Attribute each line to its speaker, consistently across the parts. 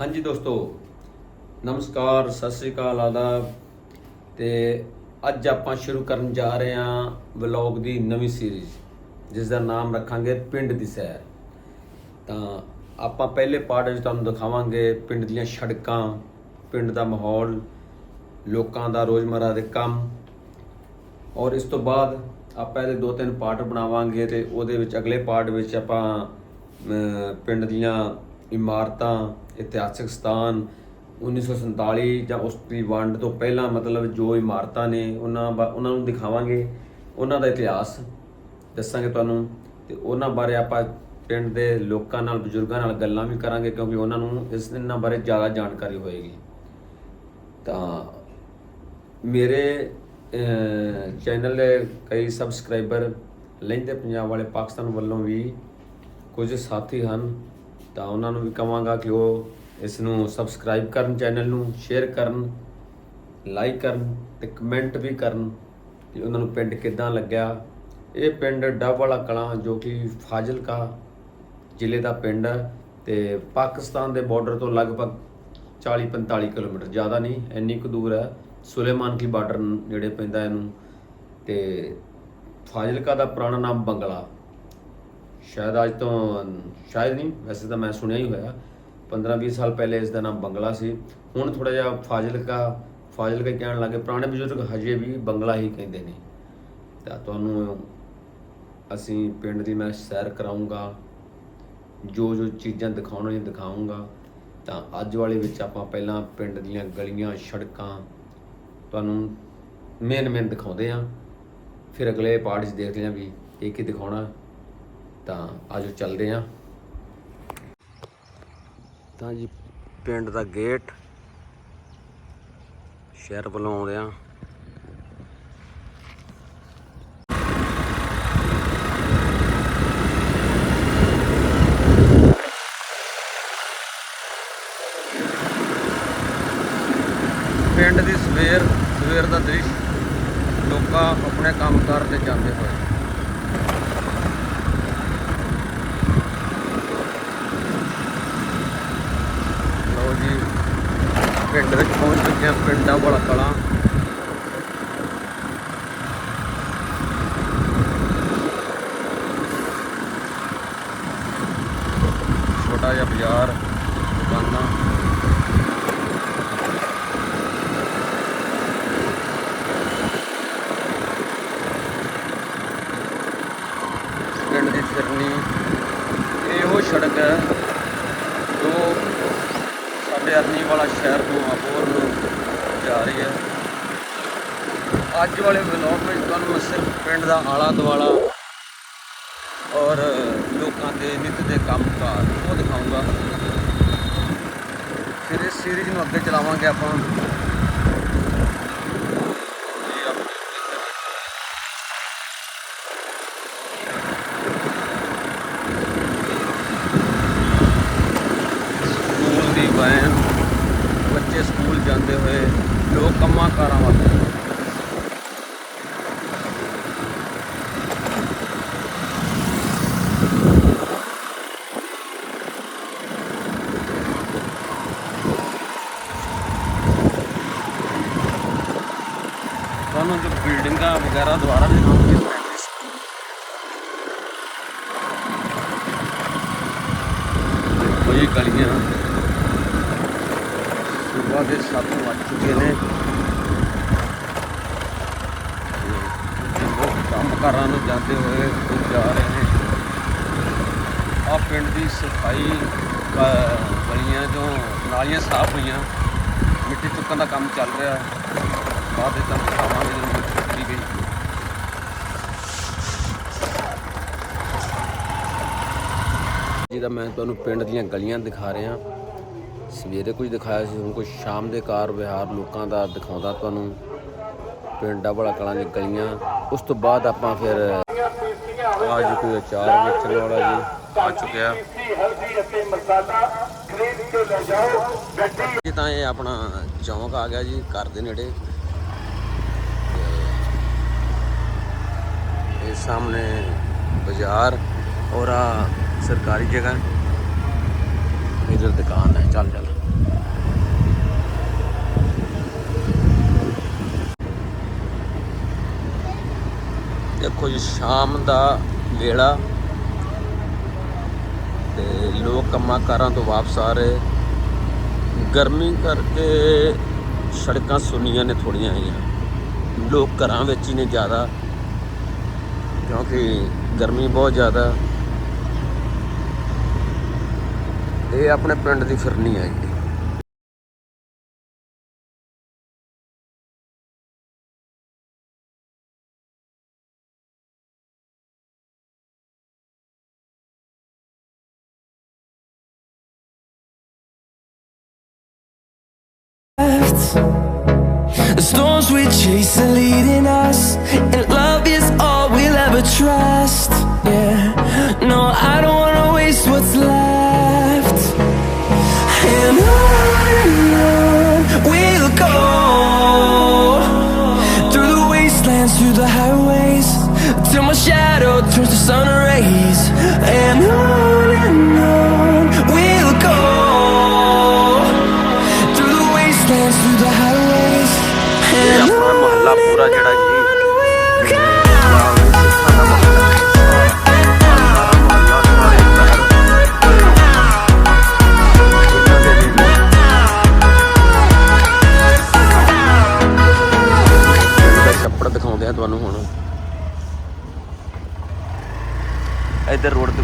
Speaker 1: ਹਾਂਜੀ ਦੋਸਤੋ, ਨਮਸਕਾਰ, ਸਤਿ ਸ੍ਰੀ ਅਕਾਲ, ਆਦਾਬ। ਤੇ ਅੱਜ ਆਪਾਂ ਸ਼ੁਰੂ ਕਰਨ ਜਾ ਰਹੇ ਹਾਂ ਵਲੌਗ ਦੀ ਨਵੀਂ ਸੀਰੀਜ਼ ਜਿਸ ਦਾ ਨਾਮ ਰੱਖਾਂਗੇ ਪਿੰਡ ਦੀ ਸੈਰ। ਤਾਂ ਆਪਾਂ ਪਹਿਲੇ ਪਾਰਟ ਵਿੱਚ ਤੁਹਾਨੂੰ ਦਿਖਾਵਾਂਗੇ ਪਿੰਡ ਦੀਆਂ ਸੜਕਾਂ, ਪਿੰਡ ਦਾ ਮਾਹੌਲ, ਲੋਕਾਂ ਦਾ ਰੋਜ਼ਮਰਾ ਦੇ ਕੰਮ। ਔਰ ਇਸ ਤੋਂ ਬਾਅਦ ਆਪਾਂ ਇਹਦੇ ਦੋ ਤਿੰਨ ਪਾਰਟ ਬਣਾਵਾਂਗੇ ਤੇ ਉਹਦੇ ਵਿੱਚ ਅਗਲੇ ਪਾਰਟ ਵਿੱਚ ਆਪਾਂ ਪਿੰਡ ਦੀਆਂ ਇਮਾਰਤਾਂ, ਇਤਿਹਾਸਕ ਸਥਾਨ 1947 ਜਾਂ ਉਸ ਦੀ ਵੰਡ ਤੋਂ ਪਹਿਲਾਂ ਮਤਲਬ ਜੋ ਇਮਾਰਤਾਂ ਨੇ, ਉਹਨਾਂ ਬਾ- ਉਹਨਾਂ ਨੂੰ ਦਿਖਾਵਾਂਗੇ। ਉਹਨਾਂ ਦਾ ਇਤਿਹਾਸ ਦੱਸਾਂਗੇ ਤੁਹਾਨੂੰ ਤੇ ਉਹਨਾਂ ਬਾਰੇ ਆਪਾਂ ਪਿੰਡ ਦੇ ਲੋਕਾਂ ਨਾਲ, ਬਜ਼ੁਰਗਾਂ ਨਾਲ ਗੱਲਾਂ ਵੀ ਕਰਾਂਗੇ ਕਿਉਂਕਿ ਉਹਨਾਂ ਨੂੰ ਇਸ ਇਹਨਾਂ ਬਾਰੇ ਜ਼ਿਆਦਾ ਜਾਣਕਾਰੀ ਹੋਏਗੀ। ਤਾਂ ਮੇਰੇ ਚੈਨਲ ਦੇ ਕਈ ਸਬਸਕ੍ਰਾਈਬਰ, ਲੈਂਦੇ ਪੰਜਾਬ ਵਾਲੇ ਪਾਕਿਸਤਾਨ ਵੱਲੋਂ ਵੀ ਕੁਝ ਸਾਥੀ ਹਨ। ਤਾਂ ਉਹਨਾਂ ਨੂੰ ਵੀ ਕਹਾਂਗਾ ਕਿ ਉਹ ਇਸ ਨੂੰ ਸਬਸਕ੍ਰਾਈਬ ਕਰਨ ਚੈਨਲ ਨੂੰ ਸ਼ੇਅਰ ਕਰਨ ਲਾਈਕ ਕਰਨ ਤੇ ਕਮੈਂਟ ਵੀ ਕਰਨ ਕਿ ਉਹਨਾਂ ਨੂੰ ਪਿੰਡ ਕਿੱਦਾਂ ਲੱਗਿਆ। ਇਹ ਪਿੰਡ ਡੱਬ ਵਾਲਾ ਕਲਾਂ ਜੋ ਕਿ ਫਾਜ਼ਿਲਕਾ ਜ਼ਿਲ੍ਹੇ ਦਾ ਪਿੰਡ ਹੈ ਤੇ ਪਾਕਿਸਤਾਨ ਦੇ ਬਾਰਡਰ ਤੋਂ ਲਗਭਗ 40-45 ਕਿਲੋਮੀਟਰ, ਜ਼ਿਆਦਾ ਨਹੀਂ, ਇੰਨੀ ਕੁ ਦੂਰ ਹੈ। ਸੁਲੇਮਾਨ ਕੀ ਬਾਰਡਰ ਜਿਹੜੇ ਪੈਂਦਾ ਇਹਨੂੰ ਤੇ ਫਾਜ਼ਿਲਕਾ ਦਾ ਪੁਰਾਣਾ ਨਾਮ ਬੰਗਲਾ। ਸ਼ਾਇਦ ਅੱਜ ਤੋਂ, ਸ਼ਾਇਦ ਨਹੀਂ, ਵੈਸੇ ਤਾਂ ਮੈਂ ਸੁਣਿਆ ਹੀ ਹੋਇਆ। 15-20 ਸਾਲ ਪਹਿਲੇ ਇਸ ਦਾ ਨਾਮ ਬੰਗਲਾ ਸੀ। ਹੁਣ ਥੋੜਾ ਜਿਹਾ ਫਾਜ਼ਿਲਕਾ ਫਾਜ਼ਿਲਕਾ ਹੀ ਕਹਿਣ ਲੱਗੇ, ਪੁਰਾਣੇ ਬਜ਼ੁਰਗ ਹਜੇ ਵੀ ਬੰਗਲਾ ਹੀ ਕਹਿੰਦੇ ਨੇ। ਤਾਂ ਤੁਹਾਨੂੰ ਅਸੀਂ ਪਿੰਡ ਦੀ ਮੈਂ ਸੈਰ ਕਰਾਉਂਗਾ ਜੋ ਜੋ ਚੀਜ਼ਾਂ ਦਿਖਾਉਣੀਆਂ ਦਿਖਾਉਂਗਾ ਤਾਂ ਅੱਜ ਵਾਲੇ ਵਿੱਚ ਆਪਾਂ ਪਹਿਲਾਂ ਪਿੰਡ ਦੀਆਂ ਗਲੀਆਂ, ਸੜਕਾਂ ਤੁਹਾਨੂੰ ਮੇਨ ਮੇਨ ਦਿਖਾਉਂਦੇ ਆ ਫਿਰ ਅਗਲੇ ਪਾਰਟ 'ਚ ਦੇਖਦੇ ਆ ਵੀ ਇਹ ਕੀ ਦਿਖਾਉਣਾ। ਤਾਂ ਆਜੋ ਚੱਲਦੇ ਆ। ਤਾਂ ਜੀ, ਪਿੰਡ ਦਾ ਗੇਟ ਸ਼ਹਿਰ ਵੱਲੋਂ ਆਉਂਦੇ ਆ। ਪਿੰਡ ਦੀ ਸਵੇਰ ਸਵੇਰ ਦਾ ਦ੍ਰਿਸ਼ ਲੋਕਾਂ ਆਪਣੇ ਕੰਮ ਕਾਰ ਤੇ ਜਾਂਦੇ ਹੋਏ ਲਓ ਜੀ ਪਿੰਡ ਵਿੱਚ ਪਹੁੰਚ ਚੁੱਕੇ ਹਾਂ ਪਿੰਡਾਂ ਵਾਲਾ ਕਲਾਂ। ਛੋਟਾ ਜਿਹਾ ਬਾਜ਼ਾਰ, ਦੁਕਾਨਾਂ। ਪਿੰਡ ਦੀ ਫਿਰਨੀ ਇਹ ਉਹ ਸੜਕ ਹੈ ਜੋ ਸਾਡੇ ਅਰਨੀ ਵਾਲਾ ਸ਼ਹਿਰ ਤੋਂ ਆਪੋਰ ਨੂੰ ਜਾ ਰਹੀ ਹੈ। ਅੱਜ ਵਾਲੇ ਵਲੌਗ ਵਿੱਚ ਤੁਹਾਨੂੰ ਮੈਂ ਸਿਰਫ ਪਿੰਡ ਦਾ ਆਲਾ ਦੁਆਲਾ ਔਰ ਲੋਕਾਂ ਦੇ ਨਿੱਤ ਦੇ ਕੰਮਕਾਰ ਉਹ ਦਿਖਾਊਂਗਾ। ਫਿਰ ਇਸ ਸੀਰੀਜ਼ ਨੂੰ ਅੱਗੇ ਚਲਾਵਾਂਗੇ ਆਪਾਂ ਇਹ ਆਪਣੀ ਸਕੂਲ ਦੀ ਵੈਨ ਬੱਚੇ ਸਕੂਲ ਜਾਂਦੇ ਹੋਏ ਲੋਕ ਕੰਮਾਂ ਕਾਰਾਂ ਵੱਲ ਤੁਹਾਨੂੰ ਜੋ ਬਿਲਡਿੰਗਾਂ ਵਗੈਰਾ ਦੁਆਰਾ ਵੀ ਕੰਮ ਕੀਤਾ ਕੋਈ ਗਲੀਆਂ ਸੁਬਾਹ ਦੇ 7 ਵੱਜ ਚੁੱਕੇ ਨੇ। ਲੋਕ ਕੰਮ ਕਾਰਾਂ ਨੂੰ ਜਾਂਦੇ ਹੋਏ ਜਾ ਰਹੇ ਨੇ। ਆ ਪਿੰਡ ਦੀ ਸਫ਼ਾਈ ਗਲੀਆਂ ਜੋ ਨਾਲੀਆਂ ਸਾਫ਼ ਹੋਈਆਂ। ਮਿੱਟੀ ਚੁੱਕਣ ਦਾ ਕੰਮ ਚੱਲ ਰਿਹਾ। ਬਾਅਦ ਵਿੱਚ ਤੁਹਾਨੂੰ ਦਿਖਾਵਾਂਗੇ ਜਦੋਂ ਮਿੱਟੀ ਚੁੱਕੀ ਗਈ। ਜਿਹਦਾ ਮੈਂ ਤੁਹਾਨੂੰ ਪਿੰਡ ਦੀਆਂ ਗਲੀਆਂ ਦਿਖਾ ਰਿਹਾ। ਸਵੇਰੇ ਕੁਝ ਦਿਖਾਇਆ ਸੀ ਹੁਣ ਕੁਝ ਸ਼ਾਮ ਦੇ ਕਾਰ ਵਿਹਾਰ ਲੋਕਾਂ ਦਾ ਦਿਖਾਉਂਦਾ ਤੁਹਾਨੂੰ। ਪਿੰਡ ਡਬਲ ਕਲਾਂ ਦੀਆਂ ਗਲੀਆਂ। ਉਸ ਤੋਂ ਬਾਅਦ ਆਪਾਂ ਫਿਰ ਅੱਜ ਕੋਈ ਅਚਾਰ ਵੇਚਣ ਵਾਲਾ ਜੀ। ਆ ਚੁੱਕਿਆ।
Speaker 2: ਹਲਦੀ ਅਤੇ ਮਸਾਲਾ ਖਰੀਦ ਕੇ ਲੈ ਜਾਓ ਗੱਡੀ
Speaker 1: ਇਹ ਤਾਂ ਇਹ ਆਪਣਾ ਚੌਂਕ ਆ ਗਿਆ ਜੀ ਘਰ ਦੇ ਨੇੜੇ। ਸਾਹਮਣੇ ਬਾਜ਼ਾਰ ਔਰ ਆ ਸਰਕਾਰੀ ਜਗ੍ਹਾ। ਇਧਰ ਦੁਕਾਨ ਹੈ, ਚੱਲ ਚੱਲ। ਦੇਖੋ ਜੀ, ਸ਼ਾਮ ਦਾ ਵੇਲਾ ਤੇ ਲੋਕ ਕੰਮਾਂ ਕਾਰਾਂ ਤੋਂ ਵਾਪਸ ਆ ਰਹੇ। ਗਰਮੀ ਕਰਕੇ ਸੜਕਾਂ ਸੁਨੀਆਂ ਨੇ ਥੋੜੀਆਂ ਆਈਆਂ। ਲੋਕ ਘਰਾਂ ਵਿੱਚ ਹੀ ਨੇ ਜ਼ਿਆਦਾ। ਕਿਉਂਕਿ ਗਰਮੀ ਬਹੁਤ ਜ਼ਿਆਦਾ ਇਹ ਆਪਣੇ ਪਿੰਡ ਦੀ ਫਿਰਨੀ ਹੈ ਜੀ
Speaker 3: left. The storms we chase are leading us, and love is all
Speaker 1: dressed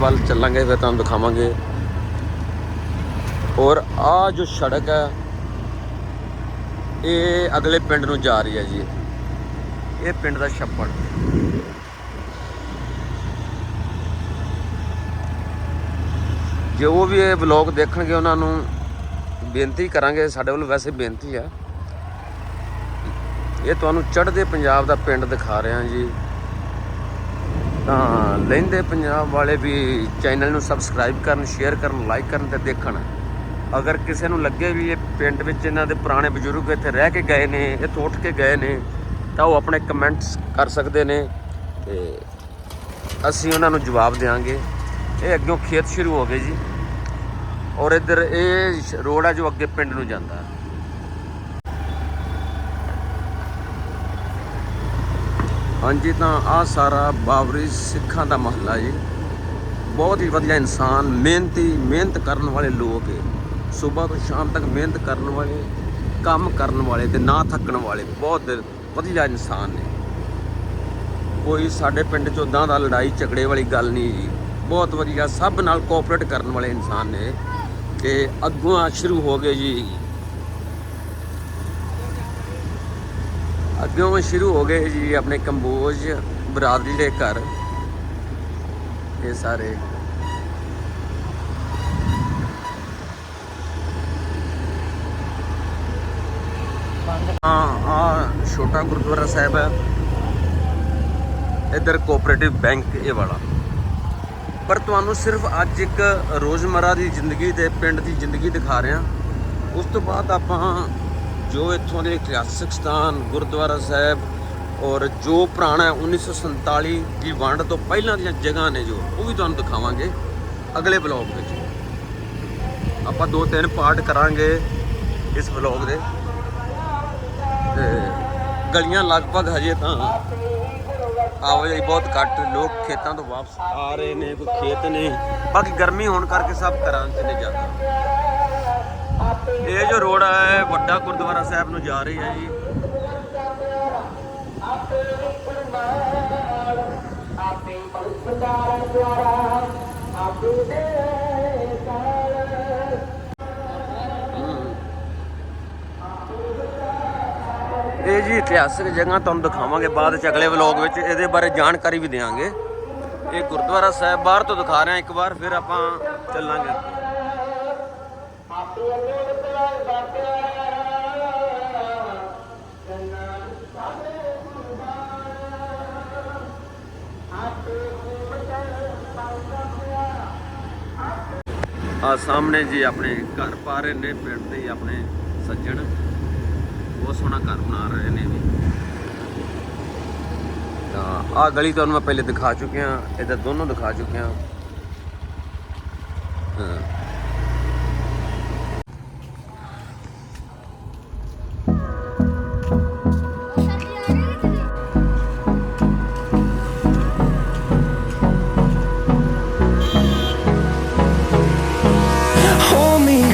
Speaker 1: ਵੱਲ ਚੱਲਾਂਗੇ, ਫਿਰ ਤੁਹਾਨੂੰ ਦਿਖਾਵਾਂਗੇ। ਔਰ ਆ ਜੋ ਸੜਕ ਹੈ, ਇਹ ਅਗਲੇ ਪਿੰਡ ਨੂੰ ਜਾ ਰਹੀ ਹੈ ਜੀ। ਇਹ ਪਿੰਡ ਦਾ ਛੱਪੜ। ਜੋ ਵੀ ਇਹ ਵਲੌਗ ਦੇਖਣਗੇ ਉਹਨਾਂ ਨੂੰ, ਬੇਨਤੀ ਕਰਾਂਗੇ, ਸਾਡੇ ਵੱਲ ਵੈਸੇ ਬੇਨਤੀ ਹੈ। ਇਹ ਤੁਹਾਨੂੰ ਚੜ੍ਹਦੇ ਪੰਜਾਬ ਦਾ ਪਿੰਡ ਦਿਖਾ ਰਿਹਾ ਜੀ। ਤਾਂ ਲੈਂਦੇ ਪੰਜਾਬ ਵਾਲੇ ਵੀ ਚੈਨਲ ਨੂੰ ਸਬਸਕ੍ਰਾਈਬ ਕਰਨ, ਸ਼ੇਅਰ ਕਰਨ ਲਾਈਕ ਕਰਨ ਤੇ ਦੇਖਣ। ਅਗਰ ਕਿਸੇ ਨੂੰ ਲੱਗੇ ਵੀ ਇਹ ਪਿੰਡ ਵਿੱਚ ਇਹਨਾਂ ਦੇ ਪੁਰਾਣੇ ਬਜ਼ੁਰਗ ਇੱਥੇ ਰਹਿ ਕੇ ਗਏ ਨੇ, ਇੱਥੋਂ ਉੱਠ ਕੇ ਗਏ ਨੇ, ਤਾਂ ਉਹ ਆਪਣੇ ਕਮੈਂਟਸ ਕਰ ਸਕਦੇ ਨੇ ਤੇ ਅਸੀਂ ਉਹਨਾਂ ਨੂੰ ਜਵਾਬ ਦੇਵਾਂਗੇ ਇਹ ਅੱਗੋਂ ਖੇਤ ਸ਼ੁਰੂ ਹੋ ਗਏ ਜੀ। ਔਰ ਇੱਧਰ ਇਹ ਰੋਡ ਆ ਜੋ ਅੱਗੇ ਪਿੰਡ ਨੂੰ ਜਾਂਦਾ। ਹਾਂਜੀ, ਤਾਂ ਆ ਸਾਰਾ ਬਾਬਰੀ ਸਿੱਖਾਂ ਦਾ ਮਹੱਲਾ ਜੀ। ਬਹੁਤ ਹੀ ਵਧੀਆ ਇਨਸਾਨ, ਮਿਹਨਤੀ, ਮਿਹਨਤ ਕਰਨ ਵਾਲੇ ਲੋਕ ਹੈ ਸਵੇਰ ਤੋਂ ਸ਼ਾਮ ਤੱਕ ਮਿਹਨਤ ਕਰਨ ਵਾਲੇ, ਕੰਮ ਕਰਨ ਵਾਲੇ ਤੇ ਨਾ ਥੱਕਣ ਵਾਲੇ, ਬਹੁਤ ਵਧੀਆ ਇਨਸਾਨ ਨੇ। ਕੋਈ ਸਾਡੇ ਪਿੰਡ 'ਚ ਉਦਾਂ ਦਾ ਲੜਾਈ ਝਗੜੇ ਵਾਲੀ ਗੱਲ ਨਹੀਂ ਜੀ। ਬਹੁਤ ਵਧੀਆ, ਸਭ ਨਾਲ ਕੋਆਪਰੇਟ ਕਰਨ ਵਾਲੇ ਇਨਸਾਨ ਨੇ। ਤੇ ਅੱਗੋਂ ਸ਼ੁਰੂ ਹੋ ਗਏ ਜੀ। ਅੱਗੋਂ ਸ਼ੁਰੂ ਹੋ ਗਏ ਜੀ ਆਪਣੇ ਕੰਬੋਜ, ਬਰਾਦਰੀ ਦੇ ਘਰ। ਇਹ ਸਾਰੇ। ਹਾਂ ਆ ਛੋਟਾ ਗੁਰਦੁਆਰਾ ਸਾਹਿਬ ਹੈ। ਇਧਰ ਕੋਆਪਰੇਟਿਵ ਬੈਂਕ ਇਹ ਵਾਲਾ। ਪਰ ਤੁਹਾਨੂੰ ਸਿਰਫ ਅੱਜ ਇੱਕ ਰੋਜ਼ਮਰਾ ਦੀ ਜ਼ਿੰਦਗੀ ਤੇ ਪਿੰਡ ਦੀ ਜ਼ਿੰਦਗੀ ਦਿਖਾ ਰਿਹਾ। ਉਸ ਤੋਂ ਬਾਅਦ ਆਪਾਂ ਜੋ ਇੱਥੋਂ ਦੇ ਇਤਿਹਾਸਕ ਸਥਾਨ ਗੁਰਦੁਆਰਾ ਸਾਹਿਬ ਔਰ ਜੋ ਪੁਰਾਣਾ ਹੈ 1947 ਦੀ ਵੰਡ ਤੋਂ ਪਹਿਲਾਂ ਦੀਆਂ ਜਗ੍ਹਾ ਨੇ ਜੋ, ਉਹ ਵੀ ਤੁਹਾਨੂੰ ਦਿਖਾਵਾਂਗੇ ਅਗਲੇ ਬਲੌਗ ਵਿੱਚ। ਆਪਾਂ ਦੋ ਤਿੰਨ ਪਾਰਟ ਕਰਾਂਗੇ ਇਸ ਬਲੌਗ ਦੇ। ਤੇ ਗਲੀਆਂ ਲਗਭਗ ਹਜੇ ਤਾਂ ਆਵਾਜਾਈ ਬਹੁਤ ਘੱਟ, ਲੋਕ ਖੇਤਾਂ ਤੋਂ ਵਾਪਸ ਆ ਰਹੇ ਨੇ, ਕੋਈ ਖੇਤ ਨਹੀਂ। ਬਾਕੀ ਗਰਮੀ ਹੋਣ ਕਰਕੇ ਸਭ ਘਰਾਂ 'ਚ ਨੇ ਜਾਂਦਾ। ਇਹ ਜੋ ਰੋਡ ਹੈ ਵੱਡਾ ਗੁਰਦੁਆਰਾ ਸਾਹਿਬ ਨੂੰ ਜਾ ਰਹੀ ਹੈ ਜੀ। ਇਹ ਜੀ ਇਤਿਹਾਸਕ ਜਗ੍ਹਾ ਤੁਹਾਨੂੰ ਦਿਖਾਵਾਂਗੇ ਬਾਅਦ ਚ ਅਗਲੇ ਵਲੌਗ ਵਿੱਚ, ਇਹਦੇ ਬਾਰੇ ਜਾਣਕਾਰੀ ਵੀ ਦੇਵਾਂਗੇ ਇਹ ਗੁਰਦੁਆਰਾ ਸਾਹਿਬ ਬਾਹਰ ਤੋਂ ਦਿਖਾ ਰਹੇ ਹਾਂ ਇੱਕ ਵਾਰ ਫਿਰ ਆਪਾਂ ਚੱਲਾਂਗੇ। ਆ ਸਾਹਮਣੇ ਜੀ ਆਪਣੇ ਘਰ ਪਾ ਰਹੇ ਨੇ, ਪਿੰਡ ਦੇ ਆਪਣੇ ਸੱਜਣ। ਬਹੁਤ ਸੋਹਣਾ ਘਰ ਬਣਾ ਰਹੇ ਨੇ ਵੀ ਤਾਂ ਆ ਗਲੀ ਤੁਹਾਨੂੰ ਮੈਂ ਪਹਿਲੇ ਦਿਖਾ ਚੁੱਕਿਆ ਇਹਦਾ ਦੋਨੋਂ ਦਿਖਾ ਚੁੱਕਿਆ। ਹਾਂ।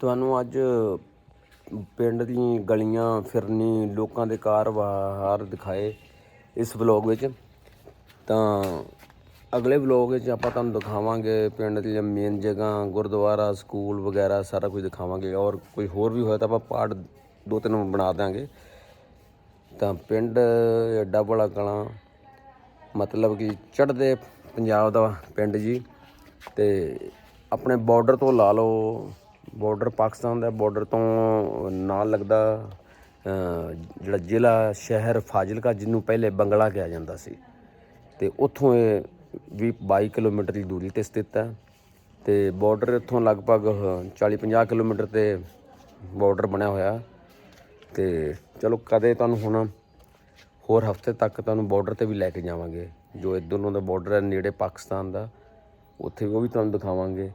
Speaker 1: ਤੁਹਾਨੂੰ ਅੱਜ ਪਿੰਡ ਦੀ ਗਲੀਆਂ ਫਿਰਨੀ ਲੋਕਾਂ ਦੇ ਕਾਰਵਾਰ ਦਿਖਾਏ ਇਸ ਵਲੌਗ ਵਿੱਚ। ਤਾਂ ਅਗਲੇ ਵਲੌਗ ਵਿੱਚ ਆਪਾਂ ਤੁਹਾਨੂੰ ਦਿਖਾਵਾਂਗੇ ਪਿੰਡ ਦੀਆਂ ਮੇਨ ਜਗ੍ਹਾ, ਗੁਰਦੁਆਰਾ ਸਕੂਲ ਵਗੈਰਾ, ਸਾਰਾ ਕੁਝ ਦਿਖਾਵਾਂਗੇ। ਔਰ ਕੋਈ ਹੋਰ ਵੀ ਹੋਇਆ ਤਾਂ ਆਪਾਂ ਪਾਰਟ ਦੋ ਤਿੰਨ ਬਣਾ ਦਾਂਗੇ ਤਾਂ ਪਿੰਡ ਐਡਾ ਬੜਾ ਕਲਾਂ, ਮਤਲਬ ਕਿ ਚੜ੍ਹਦੇ ਪੰਜਾਬ ਦਾ ਪਿੰਡ ਜੀ। ਤੇ ਆਪਣੇ ਬਾਰਡਰ ਤੋਂ ਲਾ ਲਓ ਬਾਰਡਰ ਪਾਕਿਸਤਾਨ ਦਾ ਬਾਰਡਰ ਤੋਂ ਨਾਲ ਲੱਗਦਾ ਜਿਹੜਾ ਜ਼ਿਲ੍ਹਾ ਸ਼ਹਿਰ ਫਾਜ਼ਿਲਕਾ, ਜਿਹਨੂੰ ਪਹਿਲੇ ਬੰਗਲਾ ਕਿਹਾ ਜਾਂਦਾ ਸੀ। ਤੇ ਉੱਥੋਂ ਇਹ ਵੀ 22 ਕਿਲੋਮੀਟਰ ਦੀ ਦੂਰੀ ਤੇ ਸਥਿਤ ਹੈ ਤੇ ਬਾਰਡਰ ਇੱਥੋਂ ਲਗਭਗ 40-50 ਕਿਲੋਮੀਟਰ ਤੇ ਬਾਰਡਰ ਬਣਿਆ ਹੋਇਆ ਤੇ ਚਲੋ ਕਦੇ ਤੁਹਾਨੂੰ ਹੁਣ ਹੋਰ ਹਫ਼ਤੇ ਤੱਕ ਤੁਹਾਨੂੰ ਬਾਰਡਰ ਤੇ ਵੀ ਲੈ ਕੇ ਜਾਵਾਂਗੇ। ਜੋ ਇਹ ਦਾ ਬਾਰਡਰ ਹੈ, ਨੇੜੇ ਪਾਕਿਸਤਾਨ ਦਾ, ਉੱਥੇ ਉਹ ਵੀ ਤੁਹਾਨੂੰ ਦਿਖਾਵਾਂਗੇ।